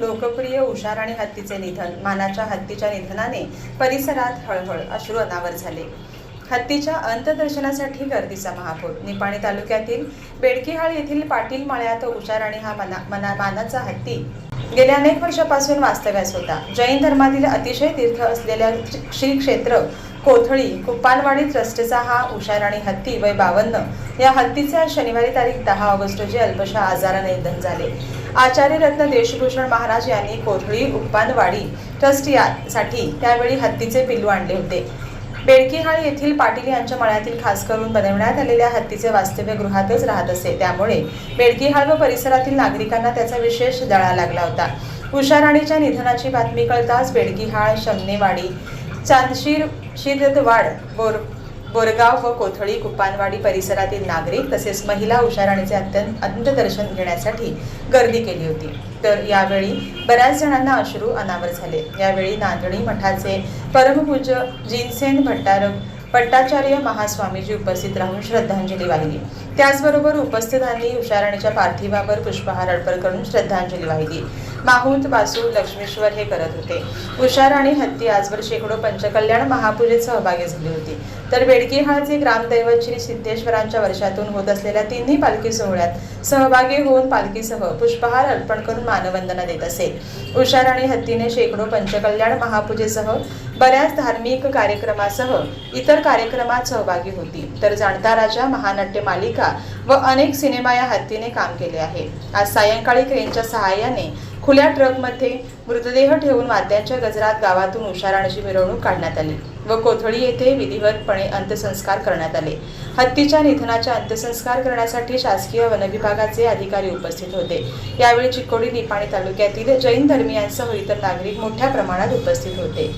लोकप्रिय हुशार आणि हत्तीचे निधन मानाच्या हत्तीच्या निधनाने परिसरात हळहळ अश्रू अनावर झाले. हत्तीच्या अंतदर्शनासाठी गर्दीचा महापूर. निपाणी तालुक्यातील बेडकीहाळ येथील पाटील माळ्यात उषा हा मना मना मानाचा हत्ती गेल्या अनेक वर्षापासून वास्तव्यास होता. जैन धर्मातील अतिशय तीर्थ असलेल्या श्री क्षेत्र कोथळी कुप्पालवाडी ट्रस्टचा हा उषाराणी हत्ती वय बावन्न. या हत्तीचे आज शनिवारी तारीख दहा ऑगस्ट रोजी अल्पशा आजाराने निधन झाले. आचार्य रत्न देशभूषण महाराज यांनी कोथळी उप्पानवाडी ट्रस्ट यासाठी त्यावेळी हत्तीचे पिल्लू आणले होते. बेडकीहाळ येथील पाटील यांच्या मळ्यातील खास करून बनवण्यात आलेल्या हत्तीचे वास्तव्य गृहातच राहत असे. त्यामुळे बेडकीहाळ व परिसरातील नागरिकांना त्याचा विशेष दळा लागला होता. उषाराणीच्या निधनाची बातमी कळताच बेडकीहाळ शमनेवाडी चांदशीर शिरदवाड बोर बोरगाव व कोथळी कुपानवाडी परिसरातील नागरिक तसेच महिला उषाराणीचे अत्यंत अंतदर्शन घेण्यासाठी गर्दी केली होती. तर यावेळी बऱ्याच जणांना अश्रू अनावर झाले. यावेळी नांदणी मठाचे परमपूज्य जिनसेन भट्टार भट्टाचार्य महास्वामीजी उपस्थित राहून श्रद्धांजली वाहिली. त्याचबरोबर उपस्थितांनी उषाराणीच्या पार्थिवावर पुष्पहार अर्पण करून श्रद्धांजली वाहिली. माहूत वासू लक्ष्मीश्वर हे करत होते. उषाराणी हत्ती आजवर शेकडो पंचकल्याण महापूजेत सहभागी झाली होती. तर बेडकीहाळचे ग्रामदैवत श्री सिद्धेश्वरांच्या वर्षातून होत असलेल्या तिन्ही पालखी सोहळ्यात सहभागी होऊन पालखीसह पुष्पहार अर्पण करून मानवंदना देत असे. उषाराणी हत्तीने शेकडो पंचकल्याण महापूजेसह बऱ्याच धार्मिक कार्यक्रमासह इतर कार्यक्रमात सहभागी होती. तर जाणता राजा महानाट्य मालिका व अनेक सिनेमा या हत्तीने काम केले आहे. आज सायंकाळी क्रेनच्या सहाय्याने खुल्या ट्रकमध्ये मृतदेह ठेवून वाद्यांच्या गजरात गावातून उषाराणीची मिरवणूक काढण्यात आली व कोथळी येथे विधिवतपणे अंत्यसंस्कार करण्यात आले. हत्तीच्या निधनाच्या अंत्यसंस्कार करण्यासाठी शासकीय वनविभागाचे अधिकारी उपस्थित होते. यावेळी चिकोडी निपाणी तालुक्यातील जैन धर्मियांसह इतर नागरिक मोठ्या प्रमाणात उपस्थित होते.